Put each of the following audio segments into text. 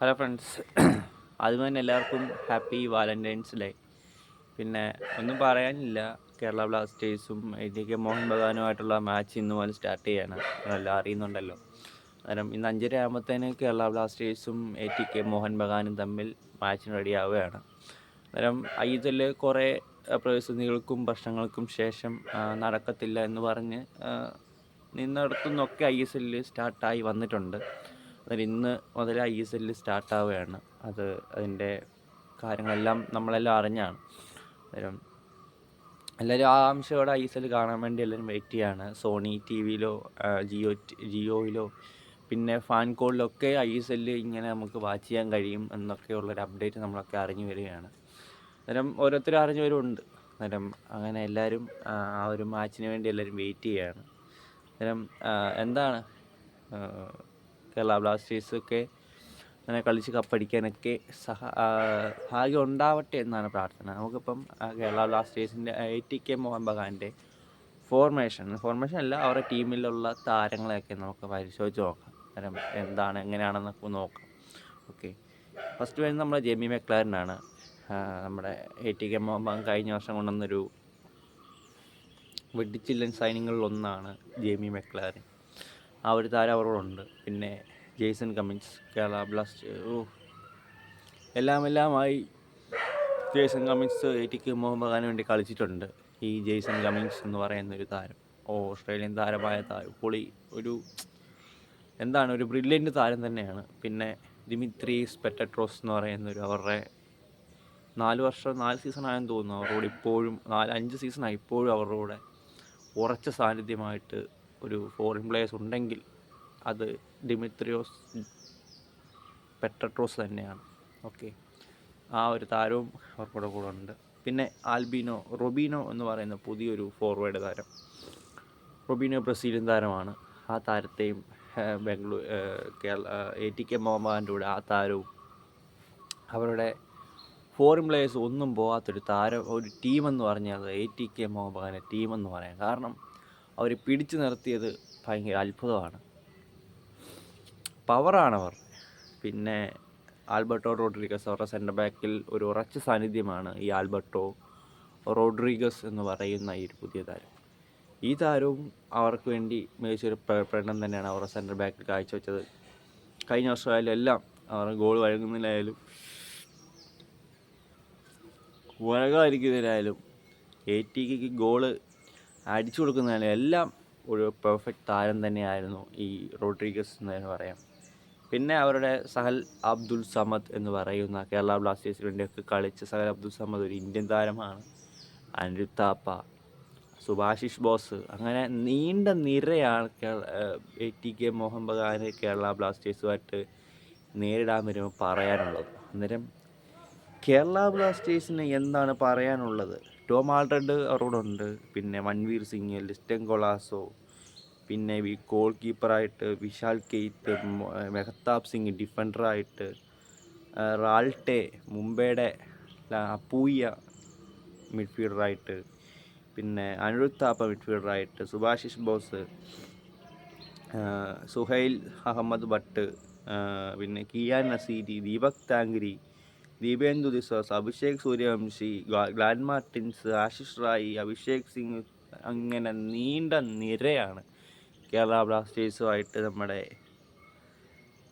Hello friends അതുപോലെ തന്നെ എല്ലാവർക്കും ഹാപ്പി വാലന്റൈൻസ് ഡേ പിന്നെ ഒന്നും പറയാനില്ല. കേരള ബ്ലാസ്റ്റേഴ്സും എ ടി കെ മോഹൻ ബഗാനുമായിട്ടുള്ള മാച്ച് ഇന്ന് മുതൽ സ്റ്റാർട്ട് ചെയ്യാനാണ് എല്ലാം അറിയുന്നുണ്ടല്ലോ. അന്നേരം ഇന്ന് അഞ്ചര ആകുമ്പോഴത്തേന് കേരള ബ്ലാസ്റ്റേഴ്സും എ ടി കെ മോഹൻ ബഗാനും തമ്മിൽ മാച്ചിന് റെഡിയാവുകയാണ് അന്നേരം എസ് കുറേ പ്രതിസന്ധികൾക്കും പ്രശ്നങ്ങൾക്കും ശേഷം നടക്കത്തില്ല എന്ന് പറഞ്ഞ് നിന്നിടത്തുനിന്നൊക്കെ ഐ എസ് എല്ലിൽ സ്റ്റാർട്ടായി വന്നിട്ടുണ്ട്. അന്നേരം ഇന്ന് മുതൽ ഐ എസ് എല്ലിൽ സ്റ്റാർട്ടാവുകയാണ് അത് അതിന്റെ കാര്യങ്ങളെല്ലാം നമ്മളെല്ലാം അറിഞ്ഞാണ്. അന്നേരം എല്ലാവരും ആ അംശയോടെ ഐ എസ് എൽ കാണാൻ വേണ്ടി എല്ലാവരും വെയിറ്റ് ചെയ്യാണ്. സോണി ടി വിയിലോ ജിയോ ജിയോയിലോ പിന്നെ ഫാൻ കോളിലൊക്കെ ഐ എസ് എല്ല് ഇങ്ങനെ നമുക്ക് വാച്ച് ചെയ്യാൻ കഴിയും എന്നൊക്കെയുള്ളൊരു അപ്ഡേറ്റ് നമ്മളൊക്കെ അറിഞ്ഞു വരികയാണ്. അന്നേരം ഓരോരുത്തരും അറിഞ്ഞു വരുന്നുണ്ട്. അന്നേരം അങ്ങനെ എല്ലാവരും ആ ഒരു മാച്ചിന് വേണ്ടി എല്ലാവരും വെയിറ്റ് ചെയ്യുകയാണ് അന്നേരം എന്താണ്? കേരള ബ്ലാസ്റ്റേഴ്സൊക്കെ അങ്ങനെ കളിച്ച് കപ്പടിക്കാനൊക്കെ സഹ ഭാഗ്യം ഉണ്ടാവട്ടെ എന്നാണ് പ്രാർത്ഥന. നമുക്കിപ്പം കേരള ബ്ലാസ്റ്റേഴ്സിന്റെ എ ടി കെ മോഹൻ ബഗാന്റെ ഫോർമേഷൻ ഫോർമേഷൻ അല്ല അവരുടെ ടീമിലുള്ള താരങ്ങളെയൊക്കെ നമുക്ക് പരിശോധിച്ച് നോക്കാം. എന്താണ് എങ്ങനെയാണെന്നൊക്കെ നോക്കാം. ഓക്കെ ഫസ്റ്റ് വരുന്നത് നമ്മുടെ ജെമി മെക്ലാരനാണ്. നമ്മുടെ A T K Mohun Bagan കഴിഞ്ഞ വർഷം കൊണ്ടുവന്നൊരു വെടിച്ചില്ലൻ സൈനിങ്ങളിൽ ഒന്നാണ് ജെമി മെക്ലാരൻ. ആ ഒരു താരം അവരോടുണ്ട്. പിന്നെ ജെയ്സൺ കമ്മിൻസ് കേരള ബ്ലാസ്റ്റ് ഓ. എല്ലാം എല്ലാമായി Jason Cummings A T K Mohun ബഗാന് വേണ്ടി കളിച്ചിട്ടുണ്ട്. ഈ ജെയ്സൺ കമ്മിൻസ് എന്ന് പറയുന്ന ഒരു താരം. ഓ ഓസ്ട്രേലിയൻ താരമായ താരം പുളി ഒരു എന്താണ് ഒരു ബ്രില്യന്റ് താരം തന്നെയാണ്. പിന്നെ ദിമിത്രി സ്പെറ്റട്രോസ് എന്ന് പറയുന്ന ഒരു അവരുടെ നാല് വർഷം നാല് സീസൺ ആയെന്ന് തോന്നുന്നു അവരോട് ഇപ്പോഴും നാല് അഞ്ച് ആയി ഇപ്പോഴും അവരുടെ ഉറച്ച സാന്നിധ്യമായിട്ട് ഒരു ഫോറിൻ പ്ലേയേഴ്സ് ഉണ്ടെങ്കിൽ അത് ഡിമിത്രിയോസ് പെട്രട്രോസ് തന്നെയാണ്. ഓക്കെ ആ ഒരു താരവും അവർക്കൂടെ കൂടെ ഉണ്ട്. പിന്നെ ആൽബിനോ റൊബീനോ എന്ന് പറയുന്ന പുതിയൊരു ഫോർവേഡ് താരം. റൊബീനോ ബ്രസീലിയൻ താരമാണ്. ആ താരത്തെയും Bangalore Kerala A T K മോഹൻബാന്റെ കൂടെ ആ താരവും അവരുടെ ഫോറിൻ പ്ലേയേഴ്സ് ഒന്നും പോകാത്തൊരു താരം ഒരു ടീമെന്ന് പറഞ്ഞാൽ എ ടി കെ മോഹൻബാനെ ടീമെന്ന് പറയാം. കാരണം അവർ പിടിച്ചു നിർത്തിയത് ഭയങ്കര അത്ഭുതമാണ്. പവറാണവർ. പിന്നെ ആൽബർട്ടോ റോഡ്രിഗസ് അവരുടെ സെന്റർ ബാക്കിൽ ഒരു ഉറച്ച സാന്നിധ്യമാണ് ഈ ആൽബർട്ടോ റോഡ്രിഗസ് എന്ന് പറയുന്ന ഈ ഒരു പുതിയ താരം. ഈ താരവും അവർക്ക് വേണ്ടി മികച്ചൊരു പ്ര- പ്രകടനം തന്നെയാണ് അവരുടെ സെന്റർ ബാക്കിൽ കാഴ്ചവെച്ചത്. കഴിഞ്ഞ വർഷമായാലും എല്ലാം അവർ ഗോൾ വഴങ്ങുന്നതിലായാലും വഴകാതിരിക്കുന്നതിനായാലും എ ടിക്ക് ഗോൾ അടിച്ചു കൊടുക്കുന്നതിന് എല്ലാം ഒരു പെർഫെക്റ്റ് താരം തന്നെയായിരുന്നു ഈ റോഡ്രിഗസ് എന്ന് തന്നെ പറയാം. പിന്നെ അവരുടെ സഹൽ അബ്ദുൽ സമദ് എന്ന് പറയുന്ന കേരള ബ്ലാസ്റ്റേഴ്സിന് വേണ്ടിയൊക്കെ കളിച്ച സഹൽ അബ്ദുൽ സമദ് ഒരു ഇന്ത്യൻ താരമാണ്. അനിരുദ്ധ സുഭാഷിഷ് ബോസ് അങ്ങനെ നീണ്ട നിരയാണ് എ ടി കെ മോഹൻ ബഗാന് കേരള ബ്ലാസ്റ്റേഴ്സുമായിട്ട് നേരിടാൻ വരുമ്പോൾ പറയാനുള്ളത്. അന്നേരം കേരള ബ്ലാസ്റ്റേഴ്സിന് എന്താണ് പറയാനുള്ളത്? ടോം ആൾറെഡ് അവരോടുണ്ട് പിന്നെ മൻവീർ സിംഗ് ലിസ്റ്റൻ കൊളാസോ പിന്നെ ഈ ഗോൾ കീപ്പറായിട്ട് വിശാൽ കെയ്ത്ത് മെഹത്താബ് സിംഗ് ഡിഫൻഡറായിട്ട് റാൾട്ടെ മുംബൈയുടെ അപ്പൂയ മിഡ്ഫീൽഡറായിട്ട് പിന്നെ അനിരുദ്ധ് താപ്പ മിഡ്ഫീൽഡറായിട്ട് സുഭാഷിഷ് ബോസ് സുഹൈൽ അഹമ്മദ് ഭട്ട് പിന്നെ കിയാൻ നസീരി ദീപക് താങ്കുരി ദീപേന്ദു ദിസോസ് അഭിഷേക് സൂര്യവംശി ഗ്ലാ- ഗ്ലാൻ മാർട്ടിൻസ് ആശിഷ് റായി അഭിഷേക് സിംഗ് അങ്ങനെ നീണ്ട നിരയാണ് കേരള ബ്ലാസ്റ്റേഴ്സുമായിട്ട് നമ്മുടെ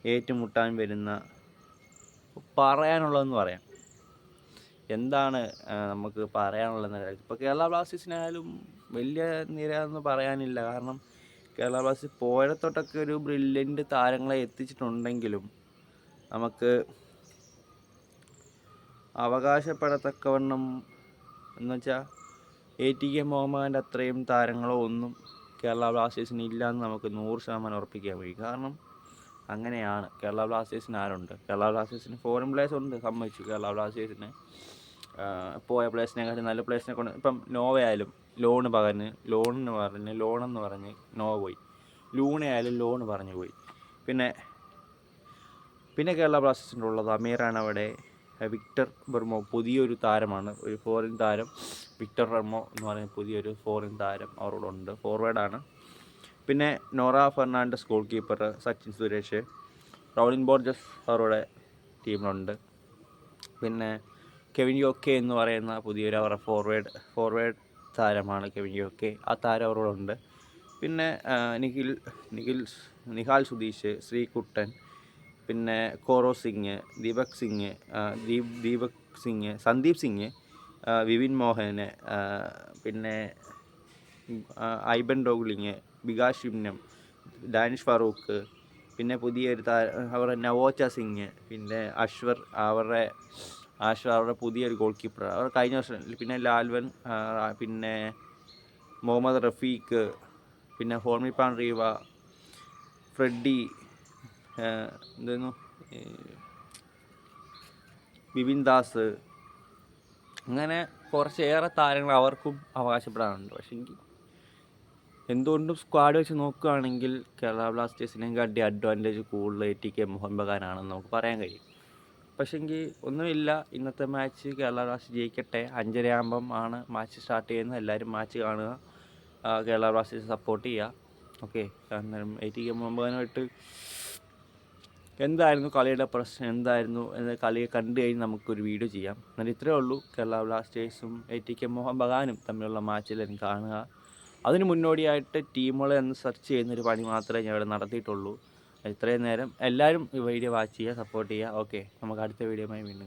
ഏറ്റുമുട്ടാൻ വരുന്ന പറയാനുള്ളതെന്ന് പറയാം. എന്താണ് നമുക്ക് പറയാനുള്ളതെന്ന് പറയാം. ഇപ്പോൾ കേരള ബ്ലാസ്റ്റേഴ്സിനായാലും വലിയ നിര എന്ന് പറയാനില്ല. കാരണം കേരള ബ്ലാസ്റ്റേഴ്സ് പോയത്തോട്ടൊക്കെ ഒരു ബ്രില്യന്റ് താരങ്ങളെ എത്തിച്ചിട്ടുണ്ടെങ്കിലും നമുക്ക് അവകാശപ്പെടത്തക്കവണ്ണം എന്ന് വെച്ചാൽ എ ടി കെ മുഹമ്മദിന്റെ അത്രയും താരങ്ങളോ ഒന്നും കേരള ബ്ലാസ്റ്റേഴ്സിന് ഇല്ല എന്ന് നമുക്ക് നൂറ് ശതമാനം ഉറപ്പിക്കാൻ കഴിയും. കാരണം അങ്ങനെയാണ്. കേരള ബ്ലാസ്റ്റേഴ്സിന് ആരുണ്ട്? കേരള ബ്ലാസ്റ്റേഴ്സിന് ഫോറിൻ പ്ലേയേഴ്സ് ഉണ്ട് സമ്മതിച്ചു. കേരള ബ്ലാസ്റ്റേഴ്സിന് പോയ പ്ലേയേഴ്സിനെക്കാട്ടും നല്ല പ്ലേയേഴ്സിനെ കൊണ്ട് ഇപ്പം നോവയായാലും ലോണ് പകർന്ന് ലോണെന്ന് പറഞ്ഞ് ലോണെന്ന് പറഞ്ഞ് നോവ പോയി. ലൂണയായാലും ലോണ് പറഞ്ഞു പോയി. പിന്നെ പിന്നെ കേരള ബ്ലാസ്റ്റേഴ്സിന്റെ ഉള്ളത് അമീറാണ് അവിടെ. വിക്ടർ ബർമോ പുതിയൊരു താരമാണ്. ഒരു ഫോറിൻ താരം. വിക്ടർ ബർമോ എന്ന് പറയുന്ന പുതിയൊരു ഫോറിൻ താരം അവരോട് അവരോടുണ്ട് ഫോർവേഡാണ് പിന്നെ നോറ ഫെർണാണ്ടസ് ഗോൾ കീപ്പർ സച്ചിൻ സുരേഷ് റോളിൻ ബോർജസ് അവരുടെ ടീമിലുണ്ട്. പിന്നെ കെവിൻ യോക്കെ എന്ന് പറയുന്ന പുതിയൊരു അവരുടെ ഫോർവേഡ് ഫോർവേഡ് താരമാണ് കെവിൻ യോക്കെ. ആ താരം അവരോടുണ്ട്. പിന്നെ നിഖിൽ നിഖിൽ നിഹാൽ സുധീഷ് ശ്രീകുട്ടൻ പിന്നെ കോറോ സിംഗ് ദീപക് സിംഗ് ദീപ് ദീപക് സിംഗ് സന്ദീപ് സിംഗ് വിപിൻ മോഹന് പിന്നെ ഐബൻ ഡോഗ്ലിങ് ബികാഷ് ഷിംനം ഡാനിഷ് ഫറൂഖ് പിന്നെ പുതിയൊരു താ അവരുടെ നവോച്ച സിംഗ് പിന്നെ അശ്വർ അവരുടെ അശ്വർ അവരുടെ പുതിയൊരു ഗോൾ കീപ്പർ അവർ കഴിഞ്ഞ വർഷം പിന്നെ ലാൽവൻ പിന്നെ മുഹമ്മദ് റഫീഖ് പിന്നെ ഹോമിപ്പാൻ റീവ ഫ്രെഡി എന്തായിരുന്നു ഈ ബിപിൻ ദാസ്. അങ്ങനെ കുറച്ചേറെ താരങ്ങൾ അവർക്കും അവകാശപ്പെടാനുണ്ട് പക്ഷേ എങ്കിൽ എന്തുകൊണ്ടും സ്ക്വാഡ് വെച്ച് നോക്കുകയാണെങ്കിൽ കേരള ബ്ലാസ്റ്റേഴ്സിനെക്കാട്ടി അഡ്വാന്റേജ് കൂടുതൽ ടി കെ മോഹൻ ബഗാനാണെന്ന് നമുക്ക് പറയാൻ കഴിയും. പക്ഷേങ്കിൽ ഒന്നുമില്ല. ഇന്നത്തെ മാച്ച് കേരള ബ്ലാസ്റ്റേഴ്സ് ജയിക്കട്ടെ. അഞ്ചരയാകുമ്പം ആണ് മാച്ച് സ്റ്റാർട്ട് ചെയ്യുന്നത്. എല്ലാവരും മാച്ച് കാണുക. കേരള ബ്ലാസ്റ്റേഴ്സ് സപ്പോർട്ട് ചെയ്യുക. ഓക്കെ കാരണം എ ടി കെ മോഹൻ ബഗാനുമായിട്ട് എന്തായിരുന്നു കളിയുടെ പ്രശ്നം? എന്തായിരുന്നു? എന്ന കളിയെ കണ്ടു കഴിഞ്ഞ് നമുക്കൊരു വീഡിയോ ചെയ്യാം. എന്നാൽ ഇത്രയേ ഉള്ളൂ. കേരള ബ്ലാസ്റ്റേഴ്സും എ ടി കെ മോഹൻ ബഗാനും തമ്മിലുള്ള മാച്ചിൽ എനിക്ക് കാണുക. അതിന് മുന്നോടിയായിട്ട് ടീമുകളെ ഒന്ന് സെർച്ച് ചെയ്യുന്നൊരു പണി മാത്രമേ ഞാൻ ഇവിടെ നടത്തിയിട്ടുള്ളൂ. ഇത്രയും നേരം എല്ലാവരും ഈ വീഡിയോ വാച്ച് ചെയ്യുക സപ്പോർട്ട് ചെയ്യുക. ഓക്കെ. നമുക്ക് അടുത്ത വീഡിയോയുമായി വീണ്ടും